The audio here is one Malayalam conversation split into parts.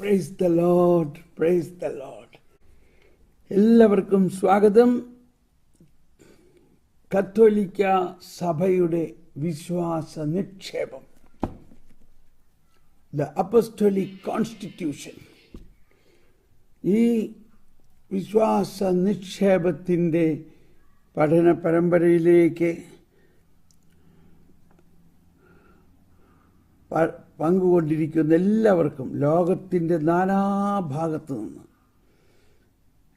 Praise the Lord praise the Lord എല്ലാവർക്കും സ്വാഗതം. കത്തോലിക്ക സഭയുടെ വിശ്വാസ നിക്ഷേപം. ദ അപ്പസ്റ്റോലിക് കോൺസ്റ്റിറ്റ്യൂഷൻ ഈ വിശ്വാസ നിക്ഷേപത്തിന്റെ പഠന പരമ്പരയിലേക്ക് പങ്കുകൊണ്ടിരിക്കുന്ന എല്ലാവർക്കും ലോകത്തിന്റെ നാനാഭാഗത്തു നിന്ന്.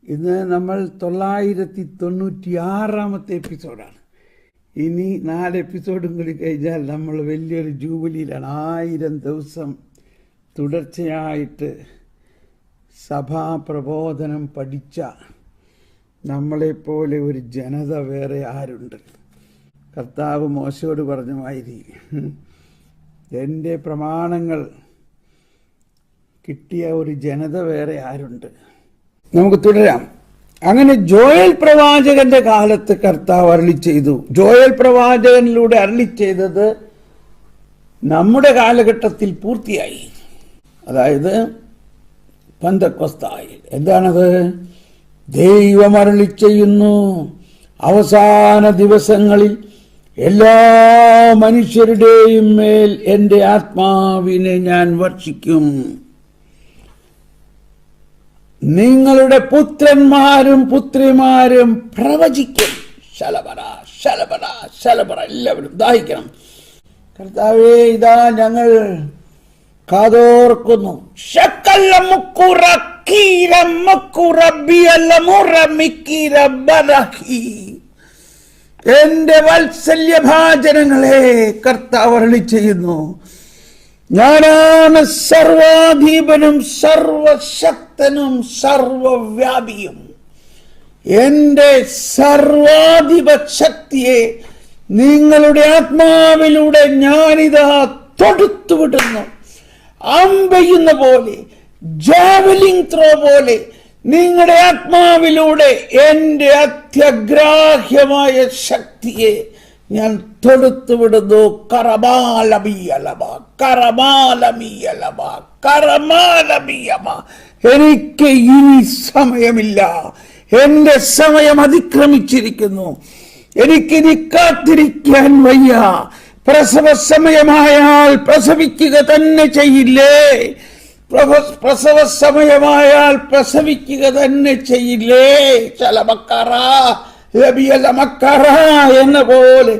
ഇന്ന് നമ്മൾ തൊള്ളായിരത്തി തൊണ്ണൂറ്റി ആറാമത്തെ എപ്പിസോഡാണ്. ഇനി നാല് എപ്പിസോഡും കൂടി കഴിഞ്ഞാൽ നമ്മൾ വലിയൊരു ജൂബിലിയിലാണ്. ആയിരം ദിവസം തുടർച്ചയായിട്ട് സഭാ പ്രബോധനം പഠിച്ച നമ്മളെപ്പോലെ ഒരു ജനത വേറെ ആരുണ്ട്? കർത്താവ് മോശയോട് പറഞ്ഞ മാതിരി ഉം, എന്റെ പ്രമാണങ്ങൾ കിട്ടിയ ഒരു ജനത വേറെ ആരുണ്ട്? നമുക്ക് തുടരാം. അങ്ങനെ ജോയൽ പ്രവാചകന്റെ കാലത്ത് കർത്താവ് അരളി ചെയ്തു. ജോയൽ പ്രവാചകനിലൂടെ അരളി ചെയ്തത് നമ്മുടെ കാലഘട്ടത്തിൽ പൂർത്തിയായി. അതായത് പന്തക്കൊസ്തായി. എന്താണത്? ദൈവം അരളി ചെയ്യുന്നു. അവസാന ദിവസങ്ങളിൽ എല്ലാ മനുഷ്യരുടെയും മേൽ എന്റെ ആത്മാവിനെ ഞാൻ വർഷിക്കും. നിങ്ങളുടെ പുത്രന്മാരും പുത്രിമാരും പ്രവചിക്കും. ശലപറ ശലപറ ശലപറ എല്ലാവരും ദാഹിക്കണം. കർത്താവേ ഇതാ ഞങ്ങൾ കാതോർക്കുന്നു. ശക്കല്ല മുക്കുറ എന്റെ വാത്സല്യഭാചനങ്ങളെ കർത്താവ് അരുളി ചെയ്യുന്നു. ഞാനാണ് സർവാധീപനും സർവശക്തനും സർവവ്യാപിയും. എന്റെ സർവാധിപ ശക്തിയെ നിങ്ങളുടെ ആത്മാവിലൂടെ ഞാനിതാ തൊടുത്തുവിടുന്നു. അമ്പെയ്യുന്ന പോലെ ജാവലിംഗ് ത്രോ പോലെ നിങ്ങളുടെ ആത്മാവിലൂടെ എന്റെ അത്യഗ്രാഹ്യമായ ശക്തിയെ ഞാൻ തൊടുത്തുവിടുന്നു കറമാലമിയലമ കറമാലമിയലമ കറമാലമിയമ എനിക്ക് ഇനി സമയമില്ല. എന്റെ സമയം അതിക്രമിച്ചിരിക്കുന്നു. എനിക്കിനി കാത്തിരിക്കാൻ വയ്യ. പ്രസവ സമയമായാൽ പ്രസവിക്കുക തന്നെ ചെയ്യില്ലേ? പ്രസവ സമയമായാൽ പ്രസവിക്കുക തന്നെ ചെയ്യില്ലേ? ചലമക്കറ ലബിയലമക്കറ എന്ന പോലെ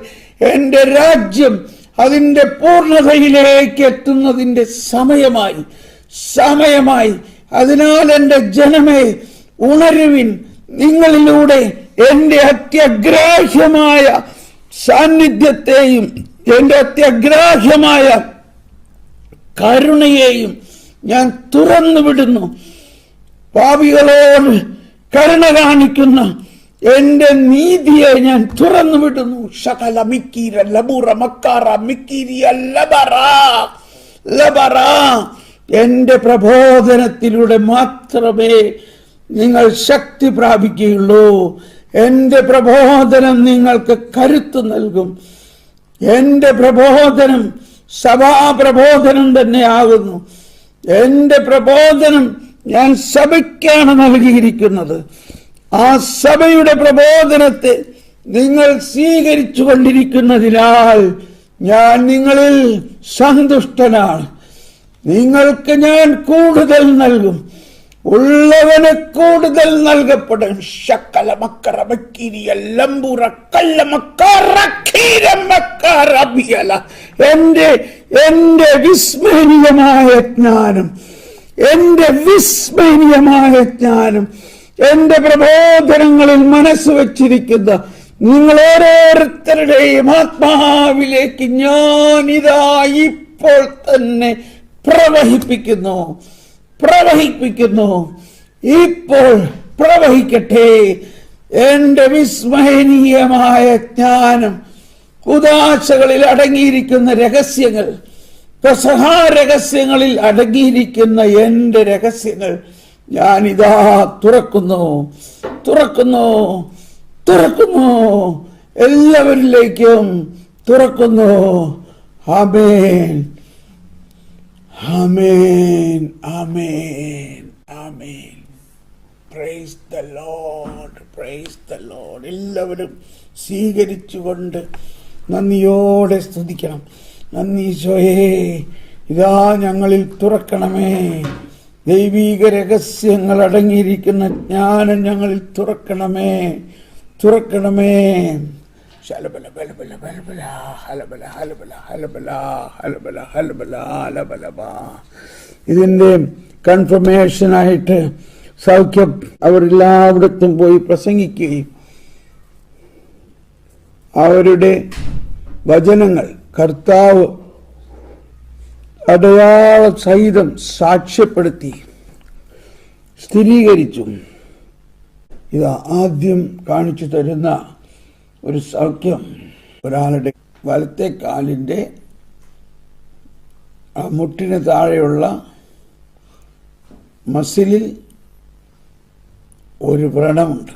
എന്റെ രാജ്യം അതിന്റെ പൂർണതയിലേക്ക് എത്തുന്നതിന്റെ സമയമായി സമയമായി. അതിനാൽ എന്റെ ജനമേ ഉണരുവിൻ നിങ്ങളിലൂടെ എന്റെ അത്യഗ്രാഹ്യമായ സാന്നിധ്യത്തെയും എന്റെ അത്യഗ്രാഹ്യമായ കരുണയെയും ഞാൻ തുറന്നു വിടുന്നു. പാപികളോട് കരുണ കാണിക്കുന്ന എന്റെ നീതിയെ ഞാൻ തുറന്നു വിടുന്നു. ശകല മിക്കീര ലബുറ മക്കാറ മിക്കീരിയ ലബറ ലബറ. എന്റെ പ്രബോധനത്തിലൂടെ മാത്രമേ നിങ്ങൾ ശക്തി പ്രാപിക്കുകയുള്ളൂ. എന്റെ പ്രബോധനം നിങ്ങൾക്ക് കരുത്തു നൽകും. എന്റെ പ്രബോധനം സഭാ പ്രബോധനം തന്നെയാകുന്നു എന്റെ പ്രബോധനം ഞാൻ സഭയ്ക്കാണ് നൽകിയിരിക്കുന്നത്. ആ സഭയുടെ പ്രബോധനത്തെ നിങ്ങൾ സ്വീകരിച്ചു കൊണ്ടിരിക്കുന്നതിനാൽ ഞാൻ നിങ്ങളിൽ സന്തുഷ്ടനാണ്. നിങ്ങൾക്ക് ഞാൻ കൂടുതൽ നൽകും. ഉള്ളവന് കൂടുതൽ നൽകപ്പെടും ശക്കല മക്കറ മക്കീരിയ കല്ല മക്കാറ ഖീര മക്കാറ ബിയല. എന്റെ എന്റെ വിസ്മരണീയമായ ജ്ഞാനം എന്റെ വിസ്മരണീയമായ ജ്ഞാനം എന്റെ പ്രബോധനങ്ങളിൽ മനസ്സ് വച്ചിരിക്കുന്ന നിങ്ങൾ ഓരോരുത്തരുടെയും ആത്മാവിലേക്ക് ഞാനിതാ ഇപ്പോൾ തന്നെ പ്രവഹിപ്പിക്കുന്നു പ്രവഹിപ്പിക്കുന്നു. ഇപ്പോൾ പ്രവഹിക്കട്ടെ. എന്റെ വിസ്മയനീയമായ ജ്ഞാനം കുതാശകളിൽ അടങ്ങിയിരിക്കുന്ന രഹസ്യങ്ങൾ പെസഹാ രഹസ്യങ്ങളിൽ അടങ്ങിയിരിക്കുന്ന എന്റെ രഹസ്യങ്ങൾ ഞാനിതാ തുറക്കുന്നു തുറക്കുന്നു തുറക്കുന്നു. എല്ലാവരിലേക്കും തുറക്കുന്നു. ആമേൻ. ആമേൻ ആമേൻ ആമേൻ praise the Lord praise the Lord എല്ലാവരും സ്വീകരിച്ചുകൊണ്ട് നന്ദിയോടെ സ്തുതിക്കണം. നന്ദി ഈശോയേ. ഇതാ ഞങ്ങളിൽ തുറക്കണമേ. ദൈവീക രഹസ്യങ്ങൾ അടങ്ങിയിരിക്കുന്ന ജ്ഞാനം ഞങ്ങളിൽ തുറക്കണമേ. തുറക്കണമേ. ശലബല ബലബല ബലബല ഹലബല ഹലബല ഹലബല ഹലബല ഹലബല ഇതിന്റെ കൺഫർമേഷനായിട്ട് സൗഖ്യം അവരെല്ലായിടത്തും പോയി പ്രസംഗിക്കുകയും അവരുടെ വചനങ്ങൾ കർത്താവ് അടയാള സഹിതം സാക്ഷ്യപ്പെടുത്തി സ്ഥിരീകരിച്ചു ഇത് ആദ്യം കാണിച്ചു തരുന്ന ഒരു സൗഖ്യം. ഒരാളുടെ വലത്തെ കാലിന്റെ ആ മുട്ടിന് താഴെയുള്ള മസിലിൽ ഒരു വ്രണമുണ്ട്.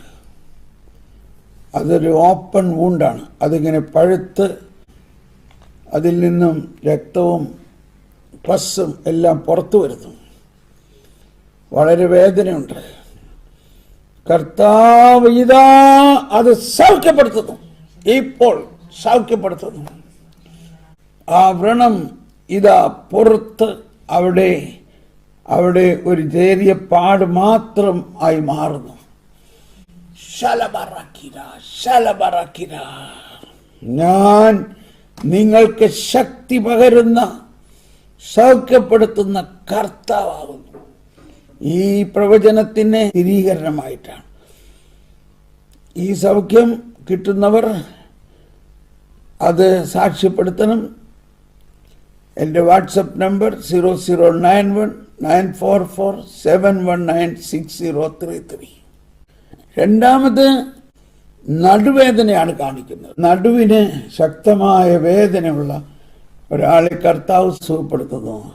അതൊരു ഓപ്പൺ വൂണ്ടാണ്. അതിങ്ങനെ പഴുത്ത് അതിൽ നിന്നും രക്തവും പസ്സും എല്ലാം പുറത്തു വരുന്നു. വളരെ വേദനയുണ്ട്. കർത്താവ് ഇതാ അത് സൗഖ്യപ്പെടുത്തുന്നു ഇപ്പോൾ സൗഖ്യപ്പെടുത്തുന്നു ആ വ്രണം ഇതാ പുറത്ത് അവിടെ അവിടെ ഒരു ചേരിയ പാട് മാത്രം ആയി മാറുന്നു. ഞാൻ നിങ്ങൾക്ക് ശക്തി പകരുന്ന സൗഖ്യപ്പെടുത്തുന്ന കർത്താവാകുന്നു. ഈ പ്രവചനത്തിന് സ്ഥിരീകരണമായിട്ടാണ്. ഈ സൗഖ്യം കിട്ടുന്നവർ അത് സാക്ഷ്യപ്പെടുത്തണം. എന്റെ WhatsApp number zero zero nine one nine four four seven one nine six zero three three. രണ്ടാമത് നടുവേദനയാണ് കാണിക്കുന്നത്. നടുവിന് ശക്തമായ വേദനയുള്ള ഒരാളെ കർത്താവ് സുഖപ്പെടുത്തുന്നു.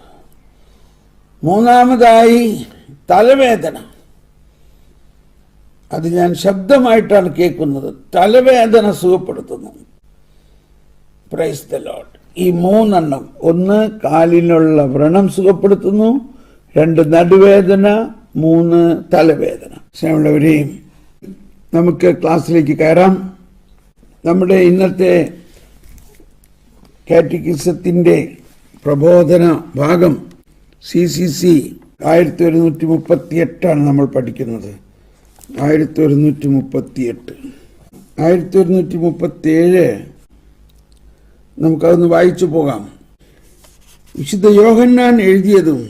മൂന്നാമതായി തലവേദന. അത് ഞാൻ ശബ്ദമായിട്ടാണ് കേൾക്കുന്നത്. തലവേദന സുഖപ്പെടുത്തുന്നു. പ്രൈസ് ദ ലോഡ് ഈ മൂന്നെണ്ണം ഒന്ന് കാലിനുള്ള വ്രണം സുഖപ്പെടുത്തുന്നു രണ്ട് നടുവേദന മൂന്ന് തലവേദന. സ്നേഹമുള്ളവരെയും നമുക്ക് ക്ലാസ്സിലേക്ക് കയറാം. നമ്മുടെ ഇന്നത്തെ കാറ്റിക്കിസത്തിന്റെ പ്രബോധന ഭാഗം സി സി സി ആയിരത്തി ഒരുന്നൂറ്റി മുപ്പത്തി എട്ടാണ് നമ്മൾ പഠിക്കുന്നത്. ആയിരത്തി ഒരുന്നൂറ്റി മുപ്പത്തി എട്ട് ആയിരത്തി ഒരുന്നൂറ്റി മുപ്പത്തി ഏഴ് നമുക്കതൊന്ന് വായിച്ചു പോകാം. വിശുദ്ധ യോഹന്നാൻ എഴുതിയതും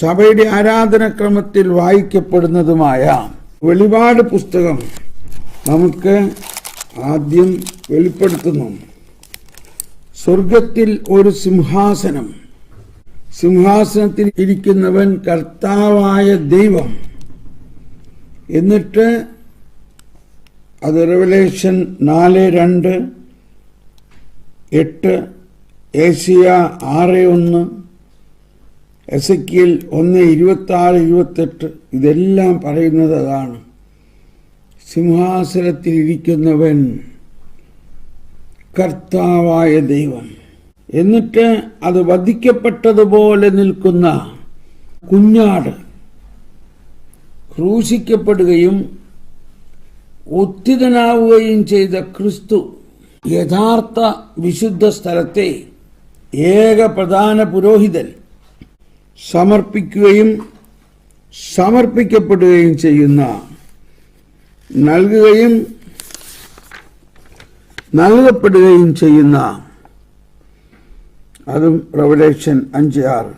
സഭയുടെ ആരാധനക്രമത്തിൽ വായിക്കപ്പെടുന്നതുമായ വെളിപാട് പുസ്തകം നമുക്ക് ആദ്യം വെളിപ്പെടുത്തുന്നു. സ്വർഗത്തിൽ ഒരു സിംഹാസനം. സിംഹാസനത്തിൽ ഇരിക്കുന്നവൻ കർത്താവായ ദൈവം. എന്നിട്ട് അത് റെവലേഷൻ നാല് രണ്ട് എട്ട് ഏഷ്യ ആറ് ഒന്ന് എസ് ഒന്ന് ഇരുപത്തി ആറ് ഇരുപത്തെട്ട് ഇതെല്ലാം പറയുന്നത് അതാണ്. സിംഹാസനത്തിൽ ഇരിക്കുന്നവൻ കർത്താവായ ദൈവം. എന്നിട്ട് അത് വധിക്കപ്പെട്ടതുപോലെ നിൽക്കുന്ന കുഞ്ഞാട് ക്രൂശിക്കപ്പെടുകയും ഉത്തിതനാവുകയും ചെയ്ത ക്രിസ്തു യഥാർത്ഥ വിശുദ്ധ സ്ഥലത്തെ ഏക പ്രധാന പുരോഹിതൻ സമർപ്പിക്കുകയും സമർപ്പിക്കപ്പെടുകയും ചെയ്യുന്ന നൽകുകയും നൽകപ്പെടുകയും ചെയ്യുന്ന അതും റവലേഷൻ അഞ്ച് ആറ്.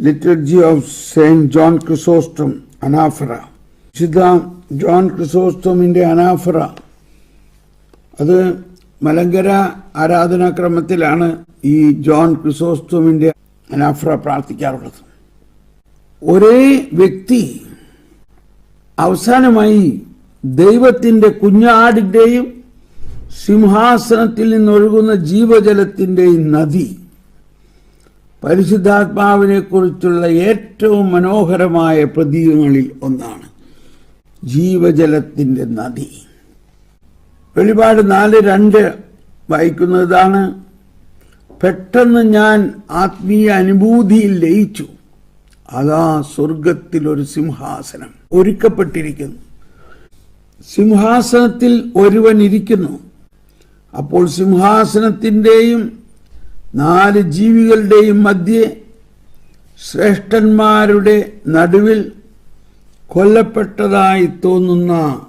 Liturgy of saint John Chrysostom anaphora. വിശുദ്ധ ജോൺ ക്രിസോസ്റ്റമിന്റെ അനാഫറ. അത് മലങ്കര ആരാധനാക്രമത്തിലാണ് ഈ ജോൺ ക്രിസോസ്റ്റമിന്റെ അനാഫറ പ്രാർത്ഥിക്കാറുള്ളത്. ഒരേ വ്യക്തി അവസാനമായി ദൈവത്തിന്റെ കുഞ്ഞാടിന്റെയും സിംഹാസനത്തിൽ നിന്നൊഴുകുന്ന ജീവജലത്തിന്റെ നദി പരിശുദ്ധാത്മാവിനെക്കുറിച്ചുള്ള ഏറ്റവും മനോഹരമായ പ്രതീകങ്ങളിൽ ഒന്നാണ് ജീവജലത്തിന്റെ നദി. വെളിപാട് നാല് രണ്ട് വായിക്കുന്നതാണ് പെട്ടെന്ന് ഞാൻ ആത്മീയ അനുഭൂതിയിൽ ലയിച്ചു. അതാ സ്വർഗത്തിൽ ഒരു സിംഹാസനം ഒരുക്കപ്പെട്ടിരിക്കുന്നു. സിംഹാസനത്തിൽ ഒരുവൻ ഇരിക്കുന്നു. അപ്പോൾ സിംഹാസനത്തിന്റെയും നാല് ജീവികളുടെയും മധ്യേ ശ്രേഷ്ഠന്മാരുടെ നടുവിൽ കൊല്ലപ്പെട്ടതായി തോന്നുന്ന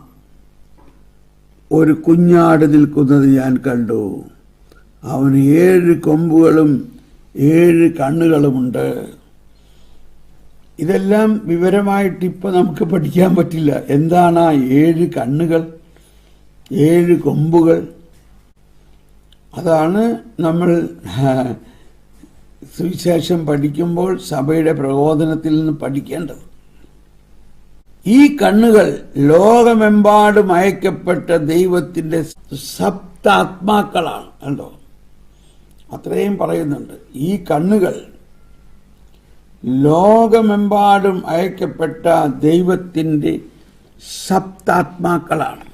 ഒരു കുഞ്ഞാട് നിൽക്കുന്നത് ഞാൻ കണ്ടു. അവന് ഏഴ് കൊമ്പുകളും ഏഴ് കണ്ണുകളുമുണ്ട്. ഇതെല്ലാം വിവരമായിട്ട് ഇപ്പം നമുക്ക് പഠിക്കാൻ പറ്റില്ല. എന്താണ് ആ ഏഴ് കണ്ണുകൾ? ഏഴ് കൊമ്പുകൾ? അതാണ് നമ്മൾ സുവിശേഷം പഠിക്കുമ്പോൾ സഭയുടെ പ്രബോധനത്തിൽ നിന്ന് പഠിക്കേണ്ടത്. ഈ കണ്ണുകൾ ലോകമെമ്പാടും അയക്കപ്പെട്ട ദൈവത്തിന്റെ സപ്താത്മാക്കളാണ് കണ്ടോ? അത്രയും പറയുന്നുണ്ട്. ഈ കണ്ണുകൾ ലോകമെമ്പാടും അയക്കപ്പെട്ട ദൈവത്തിന്റെ സപ്താത്മാക്കളാണ്.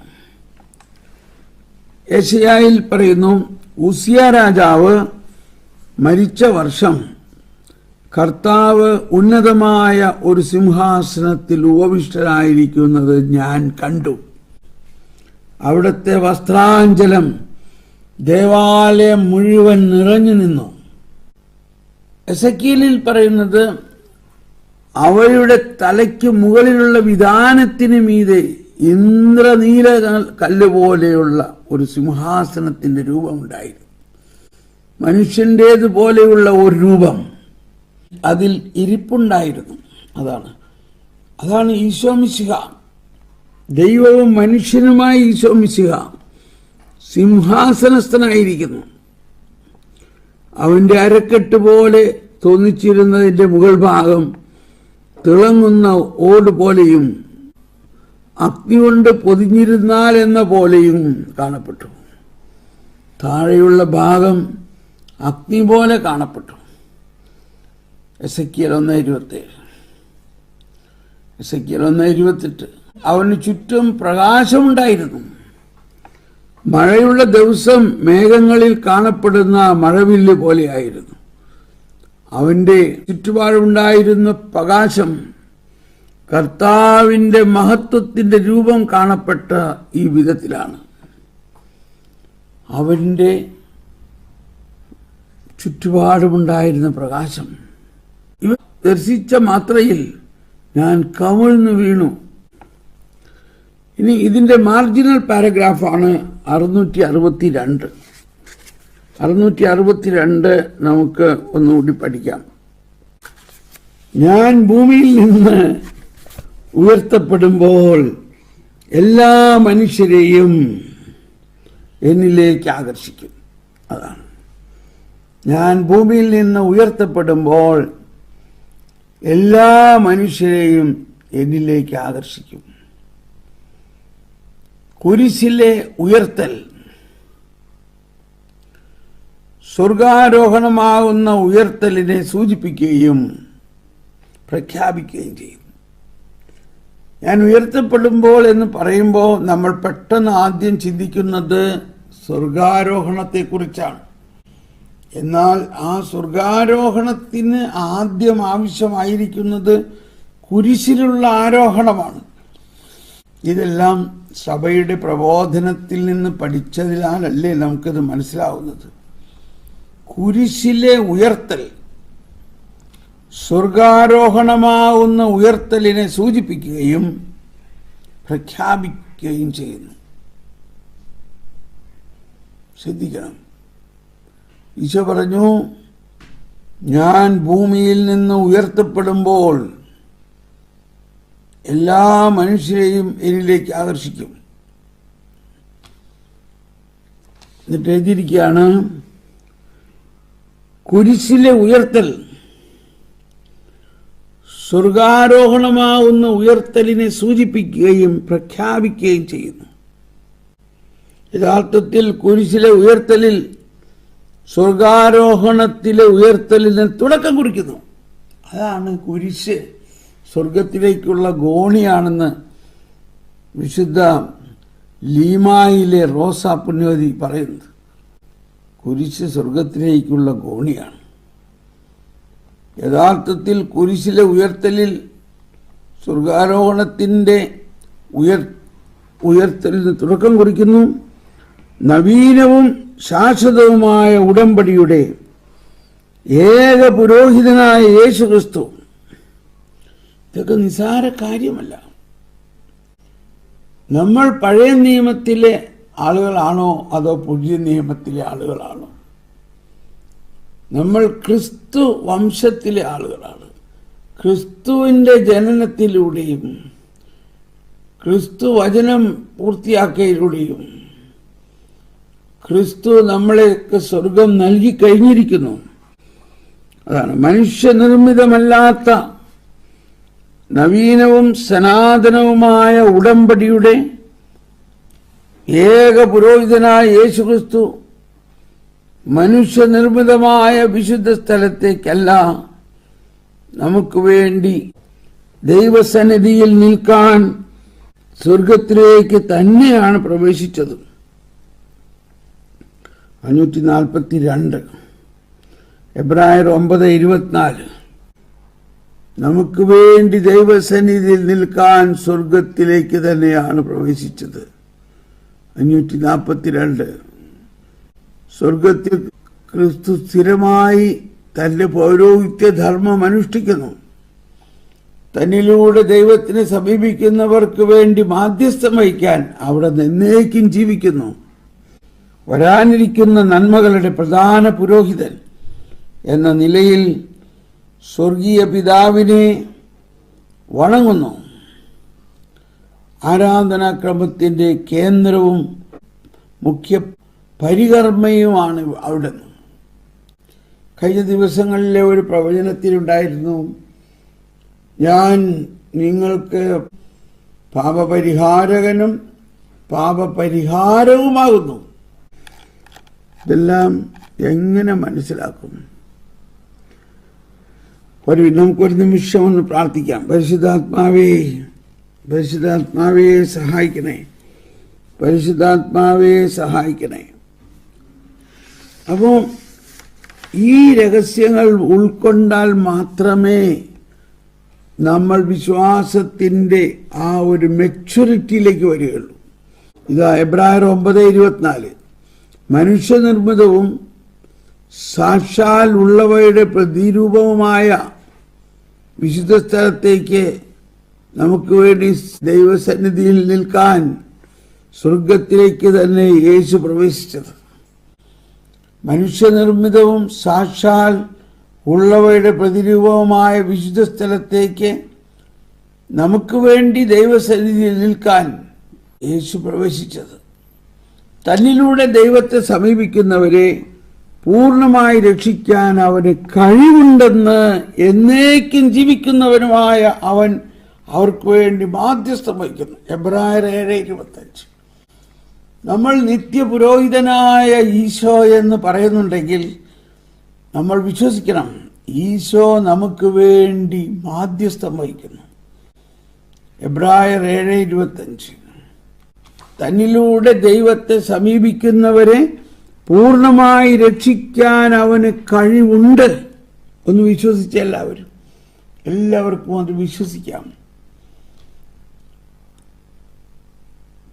യശയായിൽ പറയുന്നു ഉസിയ രാജാവ് മരിച്ച വർഷം കർത്താവ് ഉന്നതമായ ഒരു സിംഹാസനത്തിൽ ഉപവിഷ്ടരായിരിക്കുന്നത് ഞാൻ കണ്ടു. അവിടുത്തെ വസ്ത്രാഞ്ചലം ദേവാലയം മുഴുവൻ നിറഞ്ഞു നിന്നു. എസക്കീലിൽ പറയുന്നത് അവയുടെ തലയ്ക്ക് മുകളിലുള്ള വിധാനത്തിന് മീതെ ഇന്ദ്രനീല കല്ല് പോലെയുള്ള ഒരു സിംഹാസനത്തിന്റെ രൂപമുണ്ടായിരുന്നു. മനുഷ്യന്റേതുപോലെയുള്ള ഒരു രൂപം അതിൽ ഇരിപ്പുണ്ടായിരുന്നു. അതാണ്. അതാണ് ഈശോമിശിഹ ദൈവവും മനുഷ്യനുമായി ഈശോമിശിഹ സിംഹാസനസ്ഥനായിരിക്കുന്നു. അവന്റെ അരക്കെട്ട് പോലെ തോന്നിച്ചിരുന്നതിന്റെ മുകൾ ഭാഗം തിളങ്ങുന്ന ഓട് പോലെയും അഗ്നി കൊണ്ട് പൊതിഞ്ഞിരുന്നാൽ എന്ന പോലെയും കാണപ്പെട്ടു. താഴെയുള്ള ഭാഗം അഗ്നി പോലെ കാണപ്പെട്ടു. എസ് എസക്കിയൽ ഒന്ന് ഇരുപത്തേഴ്. എസക്കിയൽ ഒന്ന് ഇരുപത്തെട്ട്. അവന് ചുറ്റും പ്രകാശമുണ്ടായിരുന്നു. മഴയുള്ള ദിവസം മേഘങ്ങളിൽ കാണപ്പെടുന്ന മഴവില്ല് പോലെയായിരുന്നു. അവന്റെ ചുറ്റുപാടുണ്ടായിരുന്ന പ്രകാശം കർത്താവിന്റെ മഹത്വത്തിന്റെ രൂപം കാണപ്പെട്ട ഈ വിധത്തിലാണ്. അവന്റെ ചുറ്റുപാടുമുണ്ടായിരുന്ന പ്രകാശം. ഇവ ദർശിച്ച മാത്രയിൽ ഞാൻ കമിഴ്ന്നു വീണു. ഇനി ഇതിന്റെ മാർജിനൽ പാരഗ്രാഫാണ് അറുന്നൂറ്റി അറുപത്തി രണ്ട് അറുന്നൂറ്റി അറുപത്തി രണ്ട് നമുക്ക് ഒന്നുകൂടി പഠിക്കാം. ഞാൻ ഭൂമിയിൽ നിന്ന് ഉയർത്തപ്പെടുമ്പോൾ എല്ലാ മനുഷ്യരെയും എന്നിലേക്ക് ആകർഷിക്കും. അതാണ്. ഞാൻ ഭൂമിയിൽ നിന്ന് ഉയർത്തപ്പെടുമ്പോൾ എല്ലാ മനുഷ്യരെയും എന്നിലേക്ക് ആകർഷിക്കും. കുരിശിലെ ഉയർത്തൽ സ്വർഗാരോഹണമാകുന്ന ഉയർത്തലിനെ സൂചിപ്പിക്കുകയും പ്രഖ്യാപിക്കുകയും ചെയ്യും. ഞാൻ ഉയർത്തപ്പെടുമ്പോൾ എന്ന് പറയുമ്പോൾ നമ്മൾ പെട്ടെന്ന് ആദ്യം ചിന്തിക്കുന്നത് സ്വർഗാരോഹണത്തെക്കുറിച്ചാണ്. എന്നാൽ ആ സ്വർഗാരോഹണത്തിന് ആദ്യം ആവശ്യമായിരിക്കുന്നത് കുരിശിലുള്ള ആരോഹണമാണ്. ഇതെല്ലാം സഭയുടെ പ്രബോധനത്തിൽ നിന്ന് പഠിച്ചതിനാലല്ലേ നമുക്കത് മനസ്സിലാവുന്നത്. കുരിശിലെ ഉയർത്തൽ സ്വർഗാരോഹണമാവുന്ന ഉയർത്തലിനെ സൂചിപ്പിക്കുകയും പ്രഖ്യാപിക്കുകയും ചെയ്യുന്നു. ശ്രദ്ധിക്കണം. ഈശോ പറഞ്ഞു ഞാൻ ഭൂമിയിൽ നിന്ന് ഉയർത്തപ്പെടുമ്പോൾ എല്ലാ മനുഷ്യരെയും എന്നിലേക്ക് ആകർഷിക്കും. എന്നിട്ട് എഴുതിയിരിക്കുകയാണ് കുരിശിലെ ഉയർത്തൽ സ്വർഗാരോഹണമാവുന്ന ഉയർത്തലിനെ സൂചിപ്പിക്കുകയും പ്രഖ്യാപിക്കുകയും ചെയ്യുന്നു. യഥാർത്ഥത്തിൽ കുരിശിലെ ഉയർത്തലിൽ സ്വർഗാരോഹണത്തിലെ ഉയർത്തലിന് തുടക്കം കുറിക്കുന്നു. അതാണ് കുരിശ് സ്വർഗത്തിലേക്കുള്ള ഗോണിയാണെന്ന് വിശുദ്ധ ലീമായിലെ റോസ പുണ്യവതി പറയുന്നത്. കുരിശ് സ്വർഗത്തിലേക്കുള്ള കോണിയാണ് യഥാർത്ഥത്തിൽ കുരിശിലെ ഉയർത്തലിൽ സ്വർഗാരോഹണത്തിന്റെ ഉയർ ഉയർത്തലിന് തുടക്കം കുറിക്കുന്നു. നവീനവും ശാശ്വതവുമായ ഉടമ്പടിയുടെ ഏക പുരോഹിതനായ യേശു ക്രിസ്തു ഇതൊക്കെ നിസാര കാര്യമല്ല. നമ്മൾ പഴയ നിയമത്തിലെ ആളുകളാണോ അതോ പുതിയ നിയമത്തിലെ ആളുകളാണോ? നമ്മൾ ക്രിസ്തു വംശത്തിലെ ആളുകളാണ്. ക്രിസ്തുവിന്റെ ജനനത്തിലൂടെയും ക്രിസ്തു വചനം പൂർത്തിയാക്കിയതിലൂടെയും ക്രിസ്തു നമ്മളെയൊക്കെ സ്വർഗം നൽകി കഴിഞ്ഞിരിക്കുന്നു. അതാണ് മനുഷ്യനിർമ്മിതമല്ലാത്ത നവീനവും സനാതനവുമായ ഉടമ്പടിയുടെ ഏക പുരോഹിതനായ യേശുക്രിസ്തു മനുഷ്യനിർമ്മിതമായ വിശുദ്ധ സ്ഥലത്തേക്കല്ല നമുക്ക് വേണ്ടി ദൈവസന്നിധിയിൽ നിൽക്കാൻ സ്വർഗത്തിലേക്ക് തന്നെയാണ് പ്രവേശിച്ചത്. അഞ്ഞൂറ്റി നാൽപ്പത്തി രണ്ട് എബ്രായർ ഒമ്പത് ഇരുപത്തിനാല്. നമുക്ക് വേണ്ടി ദൈവസന്നിധിയിൽ നിൽക്കാൻ സ്വർഗത്തിലേക്ക് തന്നെയാണ് പ്രവേശിച്ചത്. അഞ്ഞൂറ്റി നാൽപ്പത്തിരണ്ട് സ്വർഗത്തിൽ ക്രിസ്തു സ്ഥിരമായി തന്റെ പൗരോഹിത്യ ധർമ്മം അനുഷ്ഠിക്കുന്നു. തന്നിലൂടെ ദൈവത്തിനെ സമീപിക്കുന്നവർക്ക് വേണ്ടി മാധ്യസ്ഥം വഹിക്കാൻ അവിടെ നിന്നേക്കും ജീവിക്കുന്നു. വരാനിരിക്കുന്ന നന്മകളുടെ പ്രധാന പുരോഹിതൻ എന്ന നിലയിൽ സ്വർഗീയ പിതാവിനെ വണങ്ങുന്നു. ആരാധനാക്രമത്തിന്റെ കേന്ദ്രവും മുഖ്യ പരികർമ്മയുമാണ് അവിടെ. കഴിഞ്ഞ ദിവസങ്ങളിലെ ഒരു പ്രവചനത്തിലുണ്ടായിരുന്നു ഞാൻ നിങ്ങൾക്ക് പാപപരിഹാരകനും പാപപരിഹാരവുമാകുന്നു. ഇതെല്ലാം എങ്ങനെ മനസ്സിലാക്കും? ഒരു നമുക്കൊരു നിമിഷം ഒന്ന് പ്രാർത്ഥിക്കാം. പരിശുദ്ധാത്മാവേ പരിശുദ്ധാത്മാവേ സഹായിക്കണേ. പരിശുദ്ധാത്മാവേ സഹായിക്കണേ. അപ്പോൾ ഈ രഹസ്യങ്ങൾ ഉൾക്കൊണ്ടാൽ മാത്രമേ നമ്മൾ വിശ്വാസത്തിന്റെ ആ ഒരു മെച്യൂരിറ്റിയിലേക്ക് വരികയുള്ളൂ. ഇതാ എബ്രായർ ഒമ്പത് ഇരുപത്തിനാല്. മനുഷ്യനിർമ്മിതവും സാക്ഷാൽ ഉള്ളവയുടെ പ്രതിരൂപവുമായ വിശുദ്ധ സ്ഥലത്തേക്ക് നമുക്ക് വേണ്ടി ദൈവസന്നിധിയിൽ നിൽക്കാൻ സ്വർഗത്തിലേക്ക് തന്നെ യേശു പ്രവേശിച്ചത്. മനുഷ്യനിർമ്മിതവും സാക്ഷാൽ ഉള്ളവയുടെ പ്രതിരൂപവുമായ വിശുദ്ധ സ്ഥലത്തേക്ക് നമുക്ക് വേണ്ടി ദൈവസന്നിധിയിൽ നിൽക്കാൻ യേശു പ്രവേശിച്ചത്. തന്നിലൂടെ ദൈവത്തെ സമീപിക്കുന്നവരെ പൂർണമായി രക്ഷിക്കാൻ അവന് കഴിവുണ്ടെന്ന് എന്നേക്കും ജീവിക്കുന്നവനുമായ അവൻ അവർക്ക് വേണ്ടി മാധ്യസ്ഥം വഹിക്കുന്നു. എബ്രായർ ഏഴ് ഇരുപത്തഞ്ച്. നമ്മൾ നിത്യപുരോഹിതനായ ഈശോ എന്ന് പറയുന്നുണ്ടെങ്കിൽ നമ്മൾ വിശ്വസിക്കണം ഈശോ നമുക്ക് വേണ്ടി മാധ്യസ്ഥം വഹിക്കുന്നു. എബ്രായർ ഏഴ് ഇരുപത്തഞ്ച്. തന്നിലൂടെ ദൈവത്തെ സമീപിക്കുന്നവരെ പൂർണമായി രക്ഷിക്കാൻ അവന് കഴിവുണ്ട് ഒന്ന് വിശ്വസിച്ച എല്ലാവരും. എല്ലാവർക്കും അത് വിശ്വസിക്കാം.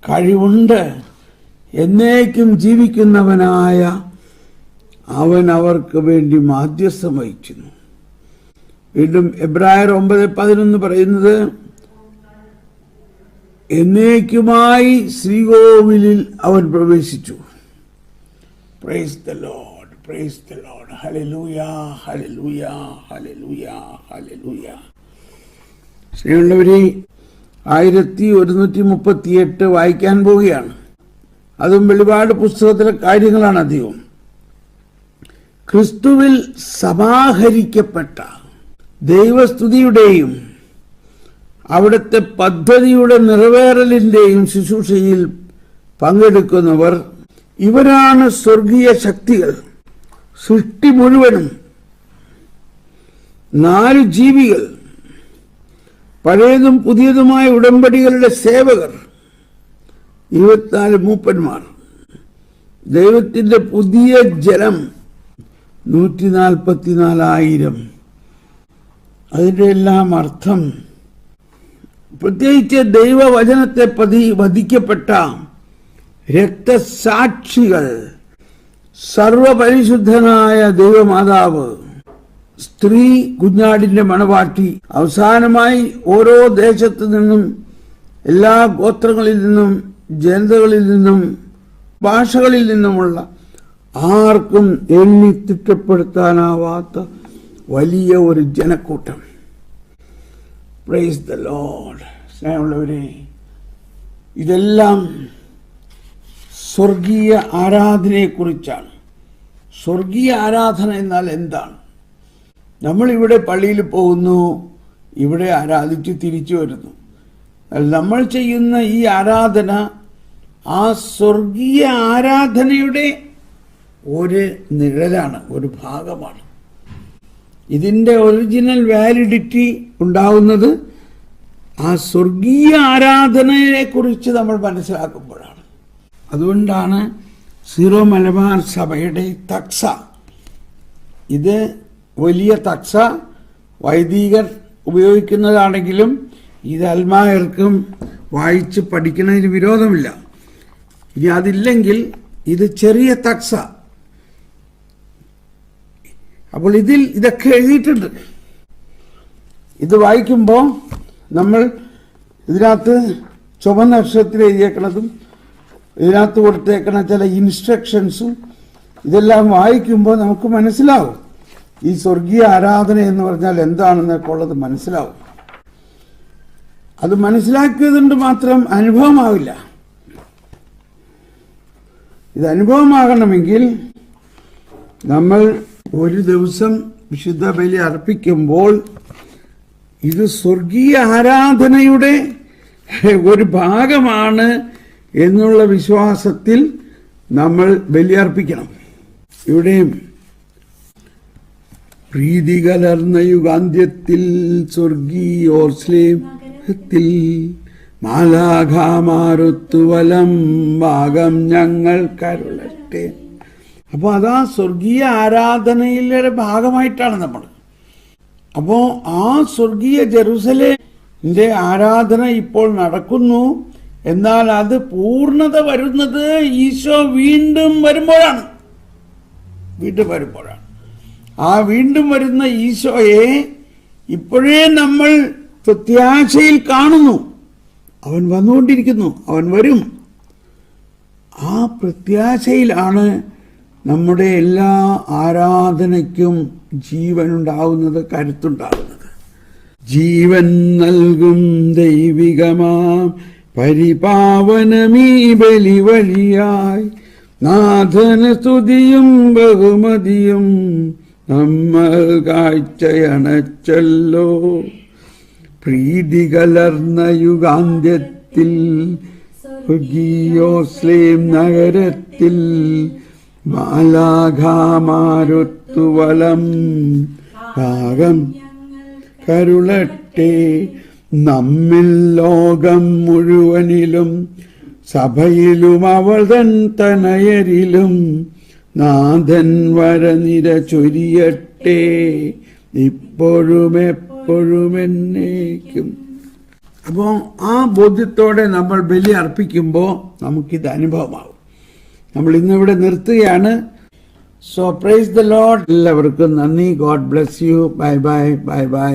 കഴിവുണ്ട്. എന്നേക്കും ജീവിക്കുന്നവനായ അവൻ അവർക്ക് വേണ്ടി മാധ്യസ്ഥം വഹിക്കുന്നു. വീണ്ടും എബ്രായർ ഒമ്പത് പതിനൊന്ന് പറയുന്നത് എന്നേക്കുമായി ശ്രീകോവിലിൽ അവൻ പ്രവേശിച്ചു. പ്രൈസ് ആയിരത്തി ഒരുന്നൂറ്റി മുപ്പത്തിയെട്ട് വായിക്കാൻ പോവുകയാണ്. അതും വെളിപാട് പുസ്തകത്തിലെ കാര്യങ്ങളാണ് അധികം. ക്രിസ്തുവിൽ സമാഹരിക്കപ്പെട്ട ദൈവസ്തുതിയുടെയും അവിടുത്തെ പദ്ധതിയുടെ നിറവേറലിന്റെയും ശുശ്രൂഷയിൽ പങ്കെടുക്കുന്നവർ ഇവരാണ് സ്വർഗീയ ശക്തികൾ. സൃഷ്ടി മുഴുവനും നാല് ജീവികൾ പഴയതും പുതിയതുമായ ഉടമ്പടികളുടെ സേവകർ. ഇരുപത്തിനാല് മൂപ്പന്മാർ. ദൈവത്തിന്റെ പുതിയ ജലം നൂറ്റി നാൽപ്പത്തിനാലായിരം അതിന്റെ എല്ലാം അർത്ഥം പ്രത്യേകിച്ച് ദൈവവചനത്തെ പതി വധിക്കപ്പെട്ട രക്തസാക്ഷികൾ സർവപരിശുദ്ധനായ ദൈവമാതാവ് സ്ത്രീ കുഞ്ഞാടിന്റെ മണവാട്ടി അവസാനമായി ഓരോ ദേശത്തു നിന്നും എല്ലാ ഗോത്രങ്ങളിൽ നിന്നും ജനതകളിൽ നിന്നും ഭാഷകളിൽ നിന്നുമുള്ള ആർക്കും എണ്ണി തിട്ടപ്പെടുത്താനാവാത്ത വലിയ ഒരു ജനക്കൂട്ടം. പ്രൈസ് ദ ലോഡ് സ്നേഹമുള്ളവരെ ഇതെല്ലാം സ്വർഗീയ ആരാധനയെക്കുറിച്ചാണ്. സ്വർഗീയ ആരാധന എന്നാൽ എന്താണ്? നമ്മളിവിടെ പള്ളിയിൽ പോകുന്നു ഇവിടെ ആരാധിച്ച് തിരിച്ചു വരുന്നു. നമ്മൾ ചെയ്യുന്ന ഈ ആരാധന ആ സ്വർഗീയ ആരാധനയുടെ ഒരു നിഴലാണ് ഒരു ഭാഗമാണ്. ഇതിന്റെ ഒറിജിനൽ വാലിഡിറ്റി ഉണ്ടാവുന്നത് ആ സ്വർഗീയ ആരാധനയെ കുറിച്ച് നമ്മൾ മനസ്സിലാക്കുമ്പോഴാണ്. അതുകൊണ്ടാണ് സീറോ മലബാർ സഭയുടെ തക്സ. ഇത് വലിയ തക്സ വൈദികർ ഉപയോഗിക്കുന്നതാണെങ്കിലും ഇത് അൽമായർക്കും വായിച്ച് പഠിക്കുന്നതിന് വിരോധമില്ല. ഇനി അതില്ലെങ്കിൽ ഇത് ചെറിയ തക്സ. അപ്പോൾ ഇതിൽ ഇതൊക്കെ എഴുതിയിട്ടുണ്ട്. ഇത് വായിക്കുമ്പോൾ നമ്മൾ ഇതിനകത്ത് ചുവന്ന അക്ഷരത്തിൽ എഴുതിയേക്കണതും ഇതിനകത്ത് കൊടുത്തേക്കണ ചില ഇൻസ്ട്രക്ഷൻസും ഇതെല്ലാം വായിക്കുമ്പോൾ നമുക്ക് മനസ്സിലാവും. ഈ സ്വർഗീയ ആരാധന എന്ന് പറഞ്ഞാൽ എന്താണെന്നൊക്കെ ഉള്ളത് മനസ്സിലാവും. അത് മനസ്സിലാക്കിയതുകൊണ്ട് മാത്രം അനുഭവമാവില്ല. ഇത് അനുഭവമാകണമെങ്കിൽ നമ്മൾ ഒരു ദിവസം വിശുദ്ധ ബലി അർപ്പിക്കുമ്പോൾ ഇത് സ്വർഗീയ ആരാധനയുടെ ഒരു ഭാഗമാണ് എന്നുള്ള വിശ്വാസത്തിൽ നമ്മൾ ബലിയർപ്പിക്കണം ഇവിടെയും പ്രീതി കലർന്ന യുഗാന്ത്യത്തിൽ സ്വർഗീയോർസ്ലേത്തിൽ മാലാഘാമാരുത്തു വലം ഭാഗം ഞങ്ങൾ കരുളട്ടെ. അപ്പോൾ അതാ സ്വർഗീയ ആരാധനയിലെ ഭാഗമായിട്ടാണ് നമ്മൾ. അപ്പോൾ ആ സ്വർഗീയ ജെറുസലേമിന്റെ ആരാധന ഇപ്പോൾ നടക്കുന്നു. എന്നാൽ അത് പൂർണത വരുന്നത് ഈശോ വീണ്ടും വരുമ്പോഴാണ്. വീണ്ടും വരുമ്പോഴാണ്. ആ വീണ്ടും വരുന്ന ഈശോയെ ഇപ്പോഴേ നമ്മൾ പ്രത്യാശയിൽ കാണുന്നു. അവൻ വന്നുകൊണ്ടിരിക്കുന്നു. അവൻ വരും. ആ പ്രത്യാശയിലാണ് നമ്മുടെ എല്ലാ ആരാധനയ്ക്കും ജീവനുണ്ടാവുന്നത് കരുത്തുണ്ടാകുന്നത് ജീവൻ നൽകും ദൈവികമാം. പരിപാവനമീ ബലി വഴിയായി നാഥന സ്തുതിയും ബഹുമതിയും നമ്മൾ കാഴ്ചയണച്ചല്ലോ. പ്രീതി കലർന്ന യുഗാന്ത്യത്തിൽ സ്വർഗീയോസ്ലേം നഗരത്തിൽ മാലാഘാമാരുത്തുവലം ഭാഗം കരുളട്ടെ. നമ്മിൽ ലോകം മുഴുവനിലും സഭയിലും അവൾ തൻ തനയരിലും നാഥൻ വരനിര ചൊരിയട്ടെ. ഇപ്പോഴും എപ്പോഴും എന്നേക്കും. അപ്പോൾ ആ ബോധ്യത്തോടെ നമ്മൾ ബലി അർപ്പിക്കുമ്പോൾ നമുക്കിത് അനുഭവമാകും നമ്മൾ ഇന്നിവിടെ നിർത്തുകയാണ്. സോ പ്രൈസ് ദ ലോഡ് എല്ലാവർക്കും നന്ദി. God bless you bye bye bye bye